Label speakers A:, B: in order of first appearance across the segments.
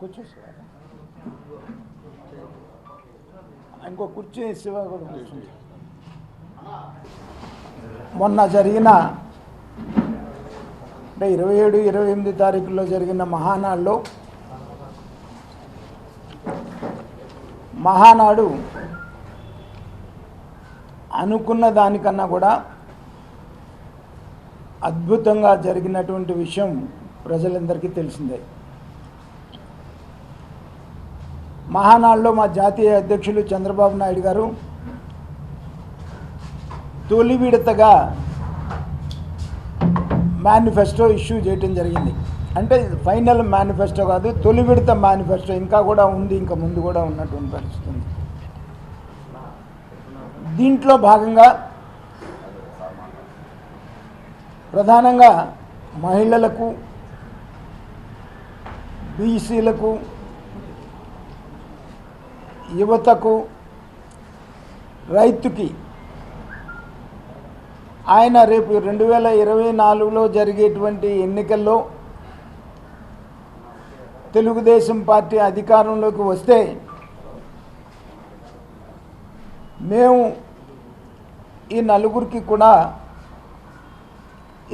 A: కూర్చో శివ ఇంకో కుర్చీ శివ కూడా మొన్న జరిగిన అంటే ఇరవై ఏడు ఇరవై ఎనిమిది తారీఖులో జరిగిన మహానాడులో మహానాడు అనుకున్న దానికన్నా కూడా అద్భుతంగా జరిగినటువంటి విషయం ప్రజలందరికీ తెలిసిందే. మహానాడులో మా జాతీయ అధ్యక్షులు చంద్రబాబు నాయుడు గారు తొలి విడతగా మేనిఫెస్టో ఇష్యూ చేయటం జరిగింది. అంటే ఇది ఫైనల్ మేనిఫెస్టో కాదు తొలి విడత మేనిఫెస్టో ఇంకా కూడా ఉంది ఇంకా ముందు కూడా ఉన్నటువంటి పరిస్థితి ఉంది. దీంట్లో భాగంగా ప్రధానంగా మహిళలకు బీసీలకు యువతకు రైతుకి ఆయన రేపు రెండు వేల ఇరవై నాలుగులో జరిగేటువంటి ఎన్నికల్లో తెలుగుదేశం పార్టీ అధికారంలోకి వస్తే మేము ఈ నలుగురికి కూడా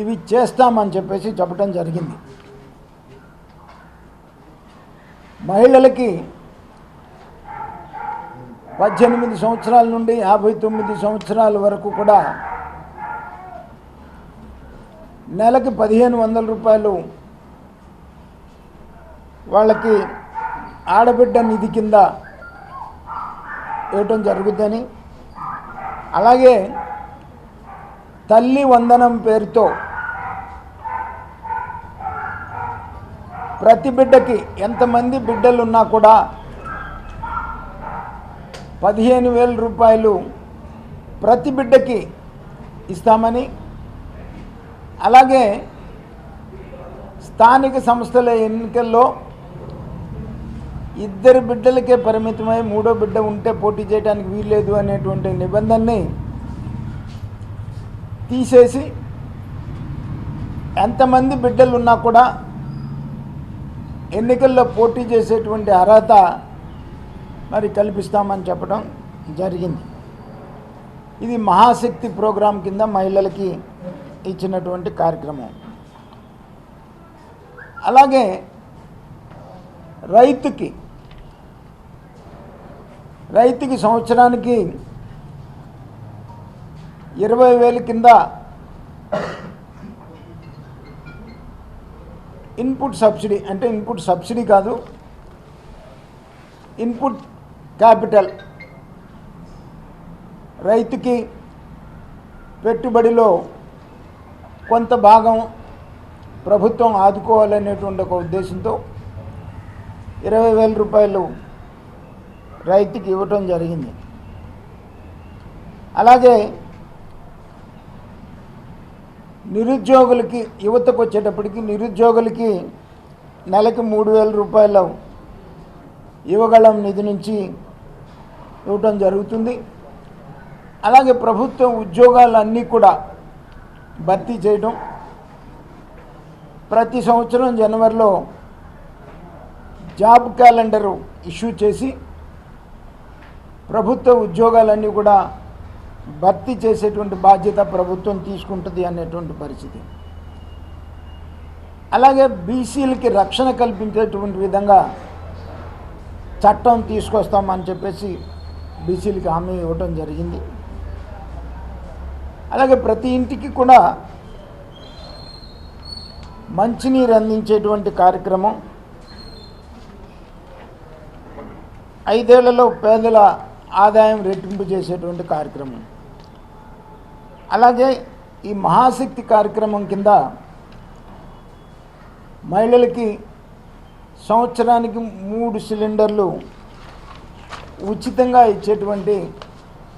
A: ఇవి చేస్తామని చెప్పేసి చెప్పడం జరిగింది. మహిళలకి పద్దెనిమిది సంవత్సరాల నుండి యాభై తొమ్మిది సంవత్సరాల వరకు కూడా నెలకి పదిహేను వందల రూపాయలు వాళ్ళకి ఆడబిడ్డ నిధి కింద ఇవ్వటం జరుగుద్దని అలాగే తల్లి వందనం పేరుతో ప్రతి బిడ్డకి ఎంతమంది బిడ్డలు ఉన్నా కూడా పదిహేను వేల రూపాయలు ప్రతి బిడ్డకి ఇస్తామని. అలాగే స్థానిక సంస్థల ఎన్నికల్లో ఇద్దరు బిడ్డలకే పరిమితమై మూడో బిడ్డ ఉంటే పోటీ చేయడానికి వీల్లేదు అనేటువంటి నిబంధనని తీసేసి ఎంతమంది బిడ్డలు ఉన్నా కూడా ఎన్నికల్లో పోటీ చేసేటువంటి అర్హత మరి కల్పిస్తామని చెప్పడం జరిగింది. ఇది మహాశక్తి ప్రోగ్రాం కింద మహిళలకి ఇచ్చినటువంటి కార్యక్రమం. అలాగే రైతుకి రైతుకి సంవత్సరానికి ఇరవై వేల కింద ఇన్పుట్ సబ్సిడీ అంటే ఇన్పుట్ సబ్సిడీ కాదు ఇన్పుట్ క్యాపిటల్. రైతుకి పెట్టుబడిలో కొంత భాగం ప్రభుత్వం ఆదుకోవాలనేటువంటి ఒక ఉద్దేశంతో ఇరవై వేల రూపాయలు రైతుకి ఇవ్వటం జరిగింది. అలాగే నిరుద్యోగులకి యువతకు వచ్చేటప్పటికి నిరుద్యోగులకి నెలకి మూడు వేల రూపాయలు ఇవ్వగలం నిధి నుంచి ఇవ్వటం జరుగుతుంది. అలాగే ప్రభుత్వం ఉద్యోగాలన్నీ కూడా భర్తీ చేయడం ప్రతి సంవత్సరం జనవరిలో జాబ్ క్యాలెండరు ఇష్యూ చేసి ప్రభుత్వ ఉద్యోగాలన్నీ కూడా భర్తీ చేసేటువంటి బాధ్యత ప్రభుత్వం తీసుకుంటుంది అనేటువంటి పరిస్థితి. అలాగే బీసీలకి రక్షణ కల్పించేటువంటి విధంగా చట్టం తీసుకొస్తామని చెప్పేసి బీసీలకి హామీ ఇవ్వటం జరిగింది. అలాగే ప్రతి ఇంటికి కూడా మంచినీరు అందించేటువంటి కార్యక్రమం. ఐదేళ్ళలో పేదల ఆదాయం రెట్టింపు చేసేటువంటి కార్యక్రమం. అలాగే ఈ మహాశక్తి కార్యక్రమం కింద మహిళలకి సంవత్సరానికి మూడు సిలిండర్లు ఉచితంగా ఇచ్చేటువంటి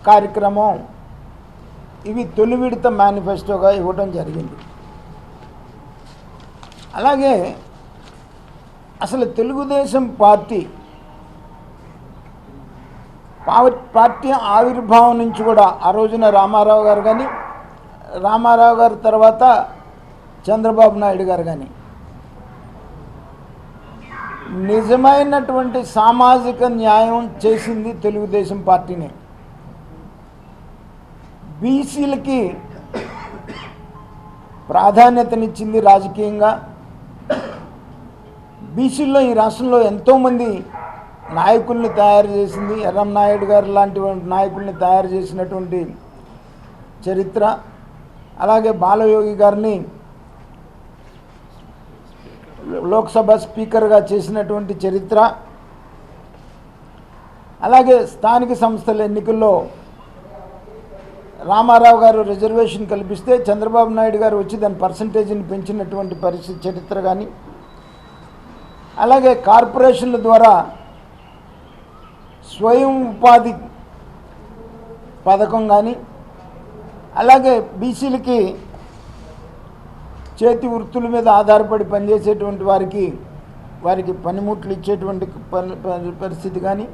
A: కార్యక్రమం ఇవి తొలి విడత మేనిఫెస్టోగా ఇవ్వడం జరిగింది. అలాగే అసలు తెలుగుదేశం పార్టీ పార్టీ ఆవిర్భావం నుంచి కూడా ఆ రోజున రామారావు గారు కానీ రామారావు గారి తర్వాత చంద్రబాబు నాయుడు గారు కానీ నిజమైనటువంటి సామాజిక న్యాయం చేసింది తెలుగుదేశం పార్టీనే. బీసీలకి ప్రాధాన్యతనిచ్చింది రాజకీయంగా. బీసీల్లో ఈ రాష్ట్రంలో ఎంతోమంది నాయకుల్ని తయారు చేసింది ఎర్రం నాయుడు గారు లాంటి నాయకుల్ని తయారు చేసినటువంటి చరిత్ర. అలాగే బాలయోగి గారిని లోక్సభ స్పీకర్గా చేసినటువంటి చరిత్ర. అలాగే స్థానిక సంస్థల ఎన్నికల్లో రామారావు గారు రిజర్వేషన్ కల్పిస్తే చంద్రబాబు నాయుడు గారు వచ్చి దాని పర్సంటేజ్ని పెంచినటువంటి పరిస్థితి చరిత్ర కానీ అలాగే కార్పొరేషన్ల ద్వారా స్వయం ఉపాధి పథకం కానీ అలాగే బీసీలకి చేతి వృత్తుల మీద ఆధారపడి పనిచేసేటువంటి వారికి వారికి పనిముట్లు ఇచ్చేటువంటి పని పరిస్థితి కానీ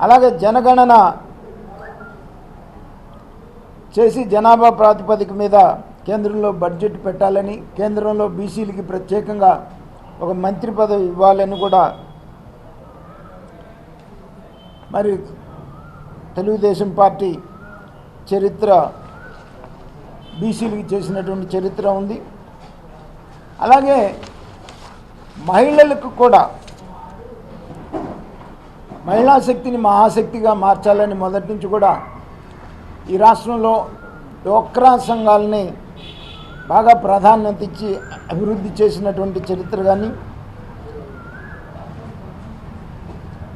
A: అలాగే జనగణన చేసి జనాభా ప్రాతిపదిక మీద కేంద్రంలో బడ్జెట్ పెట్టాలని కేంద్రంలో బీసీలకి ప్రత్యేకంగా ఒక మంత్రి పదవి ఇవ్వాలని కూడా మరి తెలుగుదేశం పార్టీ చరిత్ర బీసీలకి చేసినటువంటి చరిత్ర ఉంది. అలాగే మహిళలకు కూడా మహిళా శక్తిని మహాశక్తిగా మార్చాలని మొదటి నుంచి కూడా ఈ రాష్ట్రంలో డోక్రా సంఘాలని బాగా ప్రాధాన్యత ఇచ్చి అభివృద్ధి చేసినటువంటి చరిత్ర కానీ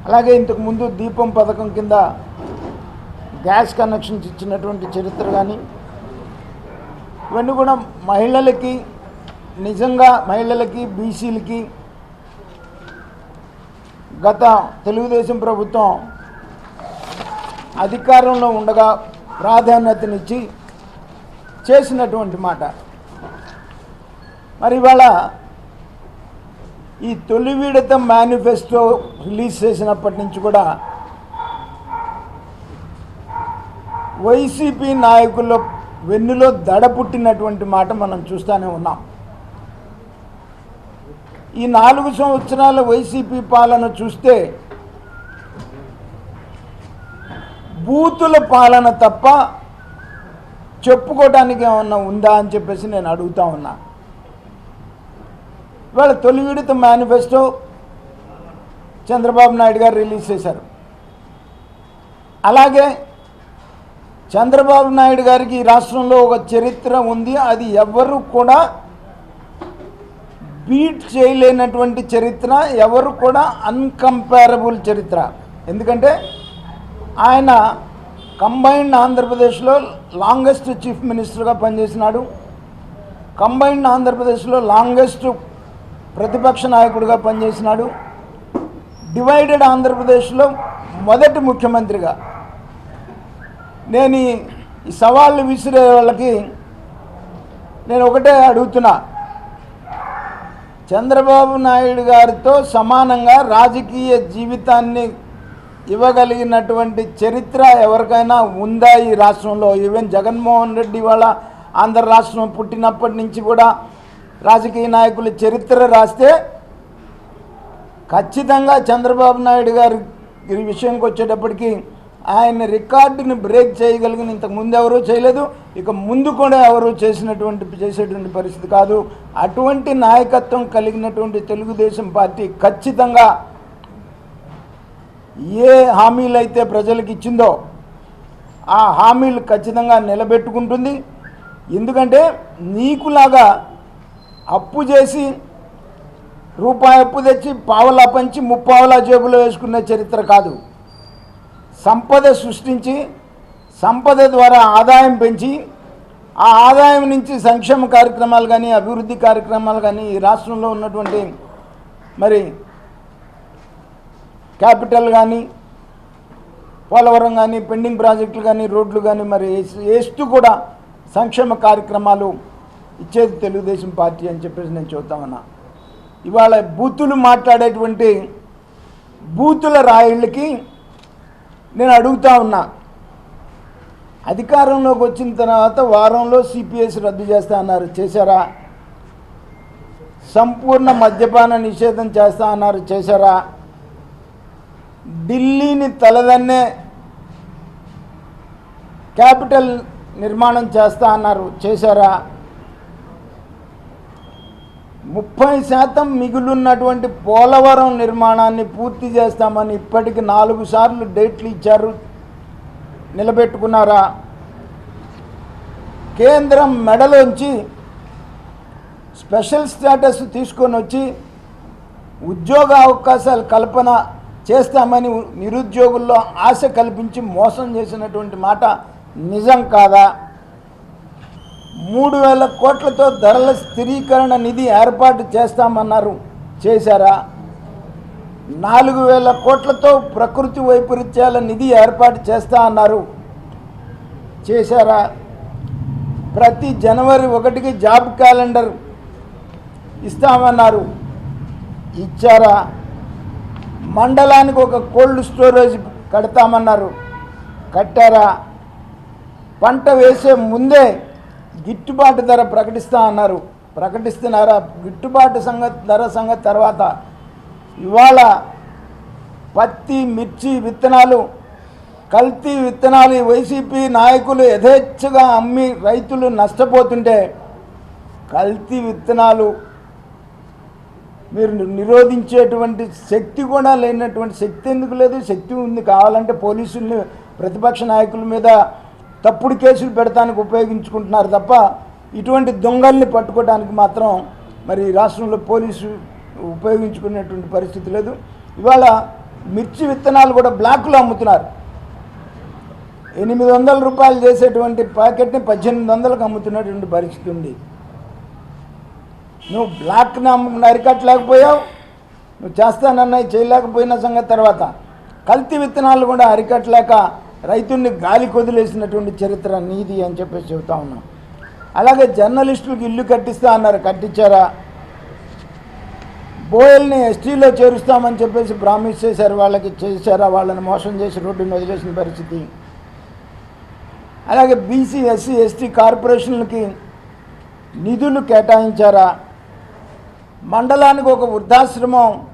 A: అలాగే ఇంతకు ముందు దీపం పథకం కింద గ్యాస్ కనెక్షన్స్ ఇచ్చినటువంటి చరిత్ర కానీ ఇవన్నీ కూడా మహిళలకి నిజంగా మహిళలకి బీసీలకి గత తెలుగుదేశం ప్రభుత్వం అధికారంలో ఉండగా ప్రాధాన్యతనిచ్చి చేసినటువంటి మాట. మరి ఇవాళ ఈ తొలి విడత మేనిఫెస్టో రిలీజ్ చేసినప్పటి నుంచి కూడా వైసీపీ నాయకుల వెన్నులో దడ పుట్టినటువంటి మాట మనం చూస్తూనే ఉన్నాం. ఈ నాలుగు సంవత్సరాల వైసీపీ పాలన చూస్తే బూతుల పాలన తప్ప చెప్పుకోవడానికి ఏమన్నా ఉందా అని చెప్పేసి నేను అడుగుతా ఉన్నా. ఇవాళ తొలి విడత మేనిఫెస్టో చంద్రబాబు నాయుడు గారు రిలీజ్ చేశారు. అలాగే చంద్రబాబు నాయుడు గారికి ఈ రాష్ట్రంలో ఒక చరిత్ర ఉంది. అది ఎవరు కూడా బీట్ చేయలేనటువంటి చరిత్ర ఎవరు కూడా అన్కంపారబుల్ చరిత్ర. ఎందుకంటే ఆయన కంబైన్డ్ ఆంధ్రప్రదేశ్లో లాంగెస్ట్ చీఫ్ మినిస్టర్గా పనిచేసినాడు. కంబైన్డ్ ఆంధ్రప్రదేశ్లో లాంగెస్ట్ ప్రతిపక్ష నాయకుడిగా పనిచేసినాడు. డివైడెడ్ ఆంధ్రప్రదేశ్లో మొదటి ముఖ్యమంత్రిగా. నేను ఈ- సవాళ్ళు విసిరే వాళ్ళకి నేను ఒకటే అడుగుతున్నా. చంద్రబాబు నాయుడు గారితో సమానంగా రాజకీయ జీవితాన్ని ఇవ్వగలిగినటువంటి చరిత్ర ఎవరికైనా ఉందా ఈ రాష్ట్రంలో? ఈవెన్ జగన్మోహన్ రెడ్డి వాళ్ళ ఆంధ్ర రాష్ట్రం పుట్టినప్పటి నుంచి కూడా రాజకీయ నాయకుల చరిత్ర రాస్తే ఖచ్చితంగా చంద్రబాబు నాయుడు గారి ఈ విషయంకి వచ్చేటప్పటికి ఆయన రికార్డుని బ్రేక్ చేయగలిగిన ఇంతకు ముందు ఎవరూ చేయలేదు. ఇక ముందు కూడా ఎవరు చేసినటువంటి చేసేటువంటి పరిస్థితి కాదు. అటువంటి నాయకత్వం కలిగినటువంటి తెలుగుదేశం పార్టీ ఖచ్చితంగా ఏ హామీలు అయితే ప్రజలకు ఇచ్చిందో ఆ హామీలు ఖచ్చితంగా నిలబెట్టుకుంటుంది. ఎందుకంటే నీకులాగా అప్పు చేసి రూపాయి అప్పు తెచ్చి పావలా పంచి ముప్పావలా జేబులో వేసుకునే చరిత్ర కాదు. సంపద సృష్టించి సంపద ద్వారా ఆదాయం పెంచి ఆ ఆదాయం నుంచి సంక్షేమ కార్యక్రమాలు కానీ అభివృద్ధి కార్యక్రమాలు కానీ ఈ రాష్ట్రంలో ఉన్నటువంటి మరి క్యాపిటల్ కానీ పోలవరం కానీ పెండింగ్ ప్రాజెక్టులు కానీ రోడ్లు కానీ మరి వేస్తూ కూడా సంక్షేమ కార్యక్రమాలు ఇచ్చేది తెలుగుదేశం పార్టీ అని చెప్పేసి నేను చూద్దామన్నా ఇవాళ బూతులు మాట్లాడేటువంటి బూతుల రాయిళ్ళకి నేను అడుగుతా ఉన్నా. అధికారంలోకి వచ్చిన తర్వాత వారంలో సిపిఎస్ రద్దు చేస్తా అన్నారు. చేశారా? సంపూర్ణ మద్యపాన నిషేధం చేస్తా అన్నారు. చేశారా? ఢిల్లీని తలదన్నే క్యాపిటల్ నిర్మాణం చేస్తా అన్నారు. చేశారా? ముప్పై శాతం మిగులున్నటువంటి పోలవరం నిర్మాణాన్ని పూర్తి చేస్తామని ఇప్పటికి నాలుగు సార్లు డేట్లు ఇచ్చారు. నిలబెట్టుకున్నారా? కేంద్రం మెడలోంచి స్పెషల్ స్టేటస్ తీసుకొని వచ్చి ఉద్యోగ అవకాశాలు కల్పన చేస్తామని నిరుద్యోగుల్లో ఆశ కల్పించి మోసం చేసినటువంటి మాట నిజం కాదా? మూడు వేల కోట్లతో ధరల స్థిరీకరణ నిధి ఏర్పాటు చేస్తామన్నారు. చేశారా? నాలుగు వేల కోట్లతో ప్రకృతి వైపరీత్యాల నిధి ఏర్పాటు చేస్తా అన్నారు. చేశారా? ప్రతి జనవరి ఒకటికి జాబ్ క్యాలెండర్ ఇస్తామన్నారు. ఇచ్చారా? మండలానికి ఒక కోల్డ్ స్టోరేజ్ కడతామన్నారు. కట్టారా? పంట వేసే ముందే గిట్టుబాటు ధర ప్రకటిస్తా అన్నారు. ప్రకటిస్తున్నారా? గిట్టుబాటు సంగతి ధర సంగతి తర్వాత ఇవాళ పత్తి మిర్చి విత్తనాలు కల్తీ విత్తనాలు వైసీపీ నాయకులు యథేచ్ఛగా అమ్మి రైతులు నష్టపోతుంటే కల్తీ విత్తనాలు మీరు నిరోధించేటువంటి శక్తి కూడా లేనటువంటి శక్తి ఎందుకు లేదు? శక్తి ఉంది కావాలంటే పోలీసుల్ని ప్రతిపక్ష నాయకుల మీద తప్పుడు కేసులు పెడతానికి ఉపయోగించుకుంటున్నారు తప్ప ఇటువంటి దొంగల్ని పట్టుకోవడానికి మాత్రం మరి రాష్ట్రంలో పోలీసు ఉపయోగించుకునేటువంటి పరిస్థితి లేదు. ఇవాళ మిర్చి విత్తనాలు కూడా బ్లాక్లో అమ్ముతున్నారు. ఎనిమిది వందల రూపాయలు చేసేటువంటి ప్యాకెట్ని పద్దెనిమిది వందలకు అమ్ముతున్నటువంటి పరిస్థితి ఉంది. నువ్వు బ్లాక్ నమ్మకుండా అరికట్టలేకపోయావు నువ్వు చేస్తానన్నవి చేయలేకపోయిన సంగతి తర్వాత. కల్తీ విత్తనాలు కూడా అరికట్టలేక రైతుల్ని గాలి కొదిలేసినటువంటి చరిత్ర నీది అని చెప్పేసి చెబుతా ఉన్నాం. అలాగే జర్నలిస్టులకు ఇల్లు కట్టిస్తా అన్నారు కట్టించారా? బోయల్ని ఎస్టీలో చేరుస్తామని చెప్పేసి ప్రామిస్ చేశారు వాళ్ళకి చేశారా? వాళ్ళని మోసం చేసి రోడ్డుని వదిలేసిన పరిస్థితి. అలాగే బీసీ ఎస్సీ ఎస్టీ కార్పొరేషన్లకి నిధులు కేటాయించారా? మండలానికి ఒక వృద్ధాశ్రమం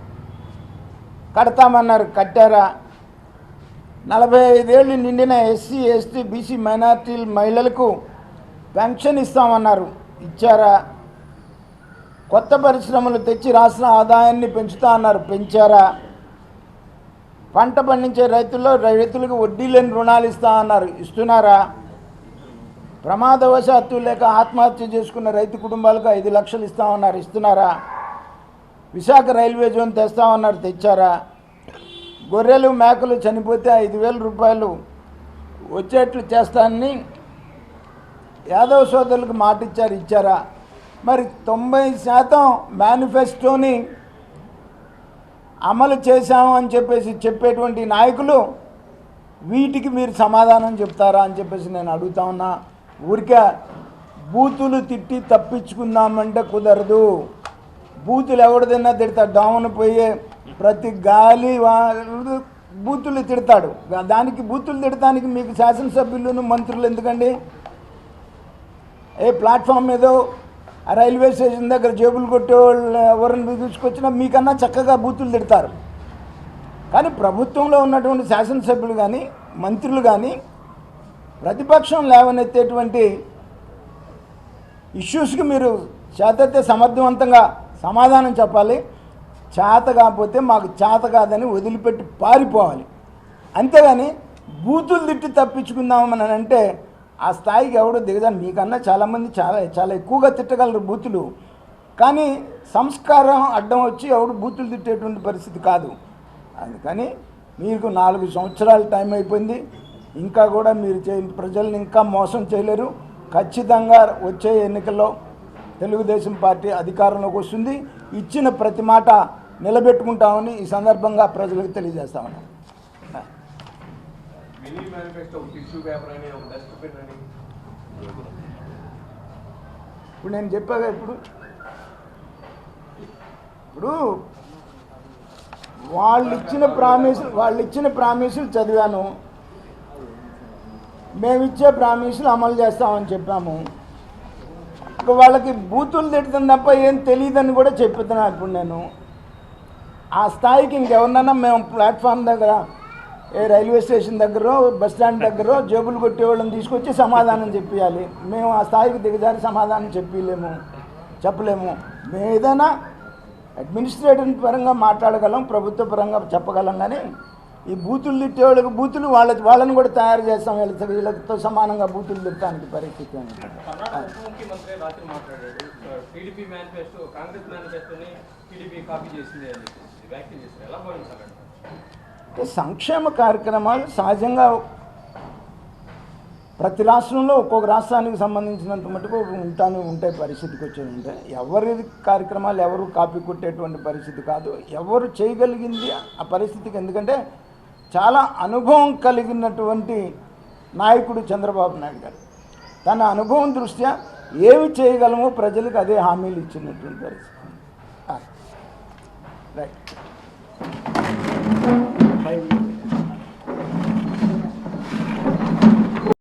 A: కడతామన్నారు కట్టారా? నలభై ఐదేళ్ళు నిండిన ఎస్సీ ఎస్టీ బీసీ మైనార్టీ మహిళలకు పెన్షన్ ఇస్తామన్నారు. ఇచ్చారా? కొత్త పరిశ్రమలు తెచ్చి రాష్ట్ర ఆదాయాన్ని పెంచుతా అన్నారు. పెంచారా? పంట పండించే రైతుల్లో రైతులకు వడ్డీ లేని రుణాలు ఇస్తా అన్నారు. ఇస్తున్నారా? ప్రమాదవశాత్తు లేక ఆత్మహత్య చేసుకున్న రైతు కుటుంబాలకు ఐదు లక్షలు ఇస్తామన్నారు ఇస్తున్నారా? విశాఖ రైల్వే జోన్ తెస్తామన్నారు తెచ్చారా? గొర్రెలు మేకలు చనిపోతే ఐదు వేల రూపాయలు వచ్చేట్లు చేస్తానని యాదవ్ సోదరులకు మాట ఇచ్చారు? ఇచ్చారా మరి తొంభై శాతం మేనిఫెస్టోని అమలు చేశాము అని చెప్పేసి చెప్పేటువంటి నాయకులు వీటికి మీరు సమాధానం చెప్తారా అని చెప్పేసి నేను అడుగుతా ఉన్నా. ఊరికే బూతులు తిట్టి తప్పించుకుందామంటే కుదరదు. బూతులు ఎవరిదైనా తిడతా డౌన్ పోయే ప్రతి గాలి బూతులు తిడతాడు. దానికి బూతులు తిడటానికి మీకు శాసనసభ్యులను మంత్రులు ఎందుకండి? ఏ ప్లాట్ఫామ్ ఏదో రైల్వే స్టేషన్ దగ్గర జేబులు కొట్టే వాళ్ళు ఎవరిని తీసుకొచ్చినా మీకన్నా చక్కగా బూతులు తిడతారు. కానీ ప్రభుత్వంలో ఉన్నటువంటి శాసనసభ్యులు కానీ మంత్రులు కానీ ప్రతిపక్షం లేవనెత్తేటువంటి ఇష్యూస్కి మీరు చేతైతే సమర్థవంతంగా సమాధానం చెప్పాలి. చేత కాకపోతే మాకు చేత కాదని వదిలిపెట్టి పారిపోవాలి. అంతేగాని బూతులు తిట్టి తప్పించుకుందామని అంటే ఆ స్థాయికి ఎవడో దిగదాన్ని మీకన్నా చాలామంది చాలా చాలా ఎక్కువగా తిట్టగలరు బూతులు. కానీ సంస్కారం అడ్డం వచ్చి ఎవడు బూతులు తిట్టేటువంటి పరిస్థితి కాదు. అందుకని మీకు నాలుగు సంవత్సరాలు టైం అయిపోయింది. ఇంకా కూడా మీరు చే ప్రజల్ని ఇంకా మోసం చేయలేరు. ఖచ్చితంగా వచ్చే ఎన్నికల్లో తెలుగుదేశం పార్టీ అధికారంలోకి వస్తుంది. ఇచ్చిన ప్రతి మాట నిలబెట్టుకుంటామని ఈ సందర్భంగా ప్రజలకు తెలియజేస్తామని ఇప్పుడు నేను చెప్పాగా ఇప్పుడు. ఇప్పుడు వాళ్ళు ఇచ్చిన ప్రామిసులు వాళ్ళు ఇచ్చిన ప్రామిసులు చదివాను. మేము ఇచ్చే ప్రామిసులు అమలు చేస్తామని చెప్పాము. ఇక వాళ్ళకి బూతులు తిడుతుంది తప్ప ఏం తెలియదని కూడా చెప్తున్నా ఇప్పుడు నేను. ఆ స్థాయికి ఇంకెవరినన్నా మేము ప్లాట్ఫామ్ దగ్గర ఏ రైల్వే స్టేషన్ దగ్గర బస్ స్టాండ్ దగ్గర జేబులు కొట్టేవాళ్ళని తీసుకొచ్చి సమాధానం చెప్పాలి మేము ఆ స్థాయికి దిగజారి సమాధానం చెప్పలేము చెప్పలేము. మేము ఏదైనా అడ్మినిస్ట్రేటివ్ పరంగా మాట్లాడగలం ప్రభుత్వ పరంగా చెప్పగలం కానీ ఈ బూతులు తిట్టేవాళ్ళకి బూతులు వాళ్ళ వాళ్ళని కూడా తయారు చేస్తాం. వీళ్ళతో వీళ్ళతో సమానంగా బూతులు తిట్టడానికి పరిస్థితి అని
B: ముఖ్యమంత్రి రాత్రి మాట్లాడాడు. టీడీపీ మేనిఫెస్టో కాంగ్రెస్ మేనిఫెస్టోని టీడీపీ కాపీ చేసింది
A: అంటే సంక్షేమ కార్యక్రమాలు సహజంగా ప్రతి రాష్ట్రంలో ఒక్కొక్క రాష్ట్రానికి సంబంధించినంత మటుకు ఉంటాను ఉంటే పరిస్థితికి వచ్చేది ఎవరి కార్యక్రమాలు ఎవరు కాపీ కొట్టేటువంటి పరిస్థితి కాదు. ఎవరు చేయగలిగింది ఆ పరిస్థితికి ఎందుకంటే చాలా అనుభవం కలిగినటువంటి నాయకుడు చంద్రబాబు నాయుడు గారు. తన అనుభవం దృష్ట్యా ఏమి చేయగలమో ప్రజలకు అదే హామీలు ఇచ్చినటువంటి పరిస్థితి. 来